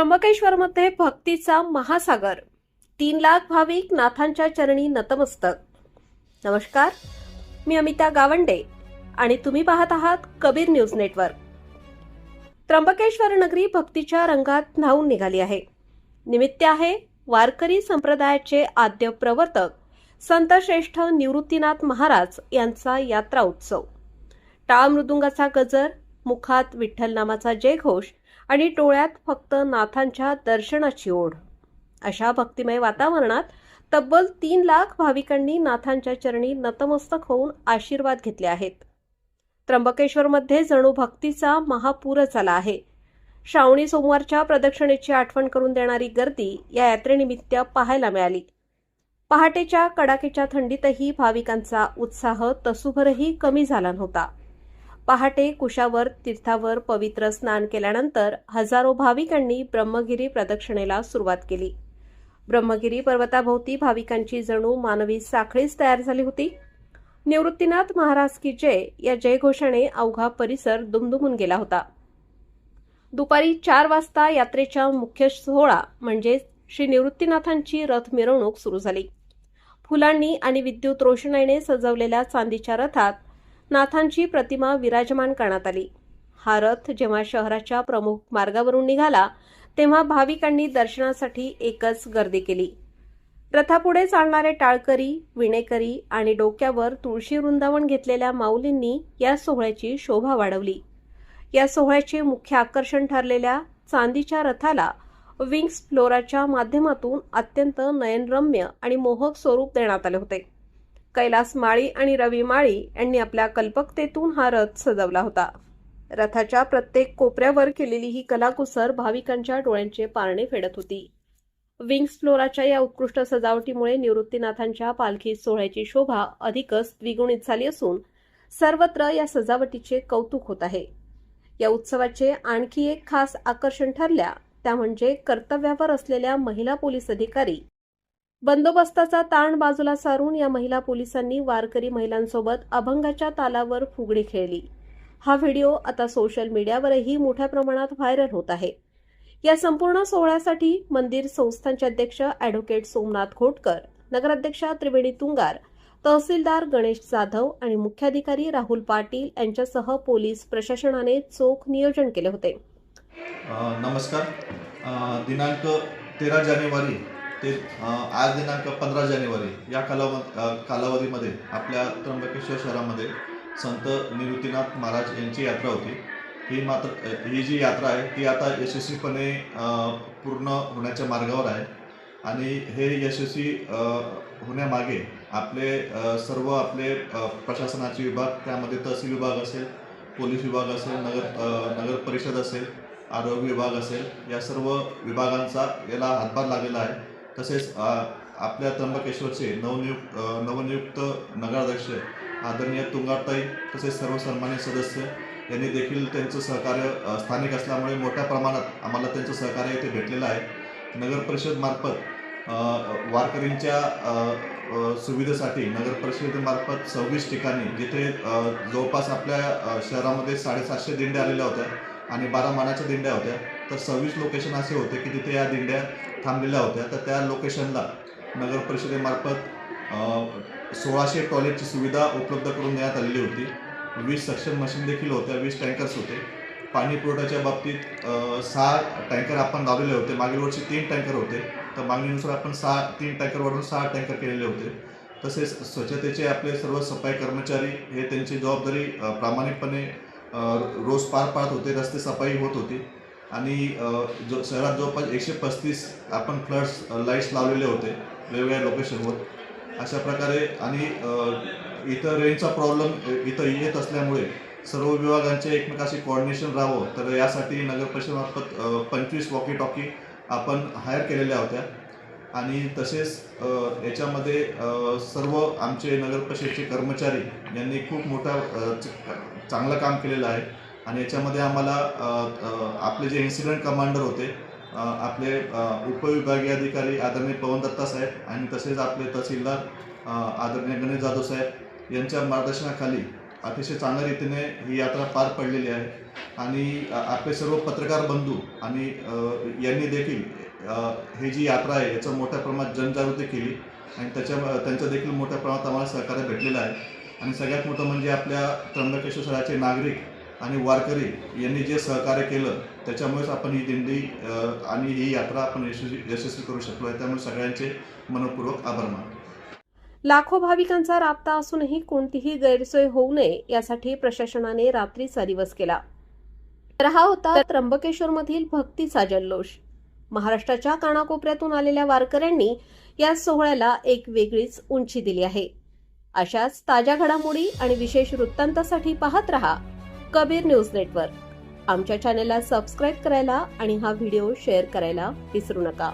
त्र्यंबकेश्वरमध्ये भक्तीचा महासागर. तीन लाख भाविक नाथांच्या चरणी नतमस्तक. नमस्कार मी अमिता गावंडे आणि तुम्ही पाहत आहात कबीर न्यूज नेटवर्क. त्र्यंबकेश्वर नगरी भक्तीच्या रंगात न्हावून निघाली आहे. निमित्त आहे वारकरी संप्रदायाचे आद्य प्रवर्तक संतश्रेष्ठ निवृत्तीनाथ महाराज यांचा यात्रा उत्सव. टाळ मृदुंगाचा गजर मुखात विठ्ठल नामाचा जयघोष आणि टोळ्यात फक्त नाथांच्या दर्शनाची ओढ. अशा भक्तिमय वातावरणात तब्बल तीन लाख भाविकांनी नाथांच्या चरणी नतमस्तक होऊन आशीर्वाद घेतले आहेत. त्र्यंबकेश्वरमध्ये जणू भक्तीचा महापूरच आला आहे. श्रावणी सोमवारच्या प्रदक्षिणेची आठवण करून देणारी गर्दी या यात्रेनिमित्त पाहायला मिळाली. पहाटेच्या कडाकेच्या थंडीतही भाविकांचा उत्साह तसूभरही कमी झाला नव्हता. पहाटे कुशावर तीर्थावर पवित्र स्नान केल्यानंतर हजारो भाविकांनी ब्रह्मगिरी प्रदक्षिणेला सुरुवात केली. ब्रह्मगिरी पर्वताभोवती भाविकांची जणू मानवी साखळीच तयार झाली होती. निवृत्तीनाथ महाराज की जय या जयघोषाने अवघा परिसर दुमदुमून गेला होता. दुपारी चार वाजता यात्रेच्या मुख्य सोहळा म्हणजे श्री निवृत्तीनाथांची रथ मिरवणूक सुरू झाली. फुलांनी आणि विद्युत रोषणाईने सजवलेल्या चांदीच्या रथात नाथांची प्रतिमा विराजमान करण्यात आली. हा रथ जेव्हा शहराच्या प्रमुख मार्गावरून निघाला तेव्हा भाविकांनी दर्शनासाठी एकच गर्दी केली. रथापुढे चालणारे टाळकरी विणेकरी आणि डोक्यावर तुळशी वृंदावन घेतलेल्या माऊलींनी या सोहळ्याची शोभा वाढवली. या सोहळ्याचे मुख्य आकर्षण ठरलेल्या चांदीच्या रथाला विंग्स फ्लोराच्या माध्यमातून अत्यंत नयनरम्य आणि मोहक स्वरूप देण्यात आले होते. कैलास माळी आणि रवी माळी यांनी आपल्या कल्पकतेतून हा रथ सजवला होता. रथाच्या प्रत्येक कोपऱ्यावर केलेली ही कलाकुसर भाविकांच्या डोळ्यांचे पारणे फेडत होती. विंग्स फ्लोराच्या या उत्कृष्ट सजावटीमुळे निवृत्तीनाथांच्या पालखी सोहळ्याची शोभा अधिकच द्विगुणित झाली असून सर्वत्र या सजावटीचे कौतुक होत आहे. या उत्सवाचे आणखी एक खास आकर्षण ठरल्या त्या म्हणजे कर्तव्यावर असलेल्या महिला पोलीस अधिकारी बंदोबस्ताचा ताण बाजूला सारून या महिला पोलिसांनी वारकरी महिलांसोबत अभंगाच्या तालावर फुगडी खेळली. हा व्हिडिओ आता सोशल मीडियावरही मोठ्या प्रमाणात व्हायरल होत आहे. या संपूर्ण सोहळ्यासाठी मंदिर संस्थांचे अध्यक्ष अॅडव्होकेट सोमनाथ खोटकर नगराध्यक्षा त्रिवेणी तुंगार तहसीलदार गणेश जाधव आणि मुख्याधिकारी राहुल पाटील यांच्यासह पोलीस प्रशासनाने चोख नियोजन केले होते. नमस्कार. दिनांक तेरा जानेवारी ते आज दिनांक पंधरा जानेवारी या कालाव कालावधीमध्ये आपल्या त्र्यंबकेश्वर शहरामध्ये संत निवृत्तीनाथ महाराज यांची यात्रा होती. ही मात्र ही जी यात्रा आहे ती आता यशस्वीपणे पूर्ण होण्याच्या मार्गावर आहे. आणि हे यशस्वी होण्यामागे आपले सर्व आपले प्रशासनाचे विभाग त्यामध्ये तहसील विभाग असेल पोलीस विभाग असेल नगर नगर परिषद असेल आरोग्य विभाग असेल या सर्व विभागांचा याला हातभार लागलेला आहे. तसेच आपल्या त्र्यंबकेश्वरचे नवनियुक्त नवनियुक्त नगराध्यक्ष आदरणीय तुंगारताई तसेच सर्व सन्मान्य सदस्य यांनी देखील त्यांचं सहकार्य स्थानिक असल्यामुळे मोठ्या प्रमाणात आम्हाला त्यांचं सहकार्य इथे भेटलेलं आहे. नगर परिषदमार्फत वारकरींच्या सुविधेसाठी नगर परिषदेमार्फत सव्वीस ठिकाणी जिथे जवळपास आपल्या शहरामध्ये साडेसातशे दिंड्या आलेल्या होत्या आणि बारा मानाच्या दिंड्या होत्या. तर सव्वीस लोकेशन असे होते की तिथे या दिंड्या थांबलेल्या होत्या. तर त्या लोकेशनला नगर परिषदेमार्फत सोळाशे टॉयलेटची सुविधा उपलब्ध करून देण्यात आलेली होती. वीस सक्शन मशीन देखील होत्या. वीस टँकर्स होते. पाणी पुरवठ्याच्या बाबतीत सहा टँकर आपण लावलेले होते. मागील वर्षी तीन टँकर होते. तर मागणीनुसार आपण सहा तीन टँकर वाढून सहा टँकर केलेले होते. तसेच स्वच्छतेचे आपले सर्व सफाई कर्मचारी हे त्यांची जबाबदारी प्रामाणिकपणे रोज पार पाडत होते रस्ते सफाई होत होती. आणि जो शहरात जवळपास एकशे पस्तीस आपण फ्लड्स लाईट्स लावलेले होते वेगवेगळ्या लोकेशनवर अशा प्रकारे आणि इथं रेंजचा प्रॉब्लेम इथं येत असल्यामुळे सर्व विभागांचे एकमेकाशी कोऑर्डिनेशन राहावं. तर यासाठी नगर परिषदेमार्फत पंचवीस वॉकी टॉकी आपण हायर केलेल्या होत्या. आणि तसेच याच्यामध्ये सर्व आमचे नगरपरिषदेचे कर्मचारी यांनी खूप मोठा च- चांगलं काम केलेलं आहे. आणि याच्यामध्ये आम्हाला आपले जे इन्सिडेंट कमांडर होते आपले उपविभागीय अधिकारी आदरणीय पवन दत्ता साहेब आणि तसेच आपले तहसीलदार आदरणीय गणेश जाधव साहेब यांच्या मार्गदर्शनाखाली अतिशय चांगल्या रीतीने ही यात्रा पार पडलेली आहे. आणि आपले सर्व पत्रकार बंधू आणि यांनी देखील हे जी यात्रा आहे याचं मोठ्या प्रमाणात जनजागृती केली आणि त्याच्या त्यांचं देखील मोठ्या प्रमाणात आम्हाला सहकार्य भेटलेलं आहे. आणि सगळ्यात मोठं म्हणजे आपल्या त्र्यंबकेश्वर नागरिक आणि वारकरी यांनी जे सहकार्य केलं त्याच्यामुळेच आपण ही दिंडी आणि ही यात्रा आपण यशस्वी यशस्वी करू शकलो आहे. त्यामुळे सगळ्यांचे मनपूर्वक आभार मानतो. लाखो भाविकांचा राबता असूनही कोणतीही गैरसोय होऊ नये यासाठी प्रशासनाने रात्रीचा दिवस केला. तर हा होता त्र्यंबकेश्वरमधील भक्तीचा जल्लोष महाराष्ट्राच्या कानाकोपऱ्यातून आलेल्या वारकऱ्यांनी या सोहळ्याला एक वेगळीच उंची दिली आहे. अशाच ताज्या घडामोडी आणि विशेष वृत्तांतासाठी पाहत रहा कबीर न्यूज नेटवर्क. आमच्या चॅनेलला सबस्क्राईब करायला आणि हा व्हिडिओ शेअर करायला विसरू नका.